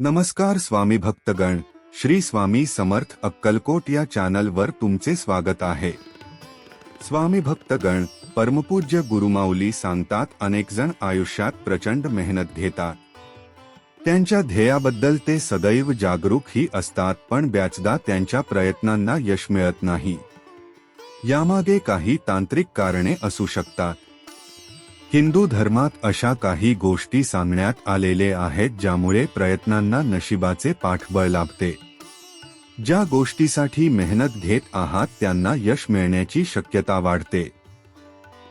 नमस्कार स्वामी भक्तगण श्री स्वामी समर्थ अक्कलकोट या चॅनलवर तुमचे स्वागत आहे. स्वामी भक्तगण परमपूज्य गुरुमाऊली सांगतात अनेक जण आयुष्यात प्रचंड मेहनत घेतात. त्यांच्या ध्येयाबद्दल ते सदैव जागरूक ही असतात पण बॅचदा त्यांच्या प्रयत्नांना यश मिळत नाही. यामागे काही तांत्रिक कारणे असू शकतात. हिंदू धर्मात अशा काही गोष्टी सांगण्यात आलेले आहेत ज्यामुळे प्रयत्नांना नशिबाचे पाठबळ लाभते. ज्या गोष्टीसाठी मेहनत घेत आहात त्यांना यश मिळण्याची शक्यता वाढते.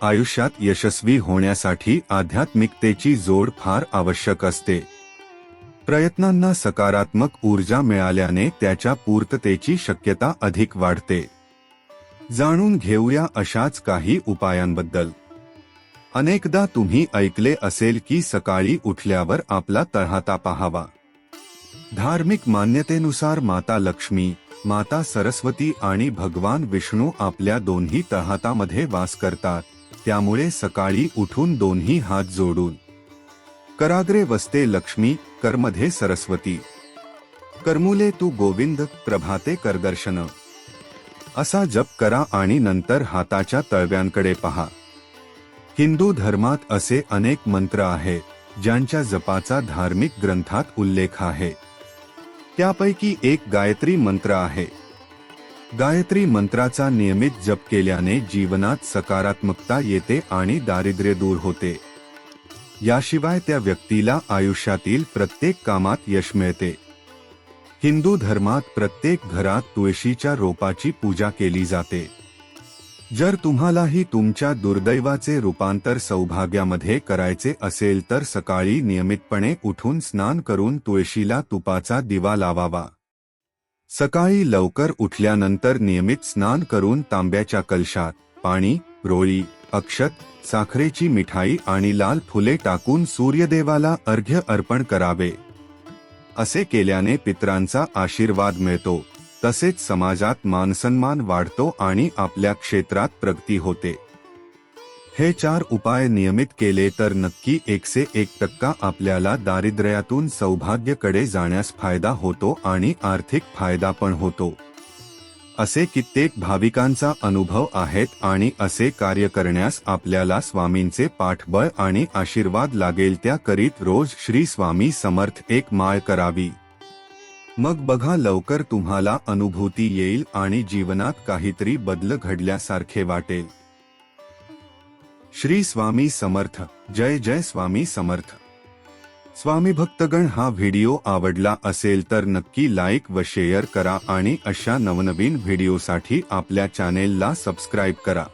आयुष्यात यशस्वी होण्यासाठी आध्यात्मिकतेची जोड फार आवश्यक असते. प्रयत्नांना सकारात्मक ऊर्जा मिळाल्याने त्याच्या पूर्ततेची शक्यता अधिक वाढते. जाणून घेऊया अशाच काही उपायांबद्दल. अनेकदा तुम्ही ऐकले असेल की सकाळी उठल्यावर आपला तळहाता पाहावा. धार्मिक मान्यतेनुसार माता लक्ष्मी माता सरस्वती आणि भगवान विष्णू आपल्या दोन्ही तळहातामध्ये वास करतात त्यामुळे सकाळी उठून दोन्ही हात जोडून. कराग्रे वसते लक्ष्मी करमध्ये सरस्वती. करमुले तू गोविंद प्रभाते करदर्शन. असा जप करा आणि नंतर हाताच्या तळव्यांकडे पहा. हिंदू धर्मात असे अनेक मंत्र आहेत ज्यांच्या जपाचा धार्मिक ग्रंथात उल्लेख आहे. त्यापैकी एक गायत्री मंत्र आहे. गायत्री मंत्राचा नियमित जप केल्याने जीवनात सकारात्मकता येते आणि दारिद्र्य दूर होते. याशिवाय त्या व्यक्तीला आयुष्यातील प्रत्येक कामात यश मिळते. हिंदू धर्मात प्रत्येक घरात तुळशीच्या रोपाची पूजा केली जाते. जर तुम्हालाही तुमच्या दुर्दैवाचे रूपांतर सौभाग्यामध्ये करायचे असेल तर सकाळी नियमितपणे उठून स्नान करून तुळशीला तुपाचा दिवा लावावा. सकाळी लवकर उठल्यानंतर नियमित स्नान करून तांब्याच्या कलशात पाणी रोळी अक्षत साखरेची मिठाई आणि लाल फुले टाकून सूर्यदेवाला अर्घ्य अर्पण करावे. असे केल्याने पित्रांचा आशीर्वाद मिळतो. तसेच समाजात मानसन्मान वाढतो आणि आपल्या क्षेत्रात प्रगती होते. हे चार उपाय नियमित केले तर नक्की एकसे एक टक्का आपल्याला दारिद्र्यातून सौभाग्यकडे जाण्यास फायदा होतो आणि आर्थिक फायदा पण होतो. असे कित्येक भाविकांचा अनुभव आहेत आणि असे कार्य करण्यास आपल्याला स्वामींचे पाठबळ आणि आशीर्वाद लागेल त्या करीत रोज श्री स्वामी समर्थ एक माळ करावी. मग बघा लवकर तुम्हाला अनुभूती येईल आणि जीवनात काहीतरी बदल घडल्यासारखे वाटेल. श्री स्वामी समर्थ. जय जय स्वामी समर्थ. स्वामी भक्तगण हा व्हिडिओ आवडला असेल तर नक्की लाईक व शेअर करा आणि अशा नवनवीन व्हिडिओसाठी आपल्या चॅनेलला सबस्क्राईब करा.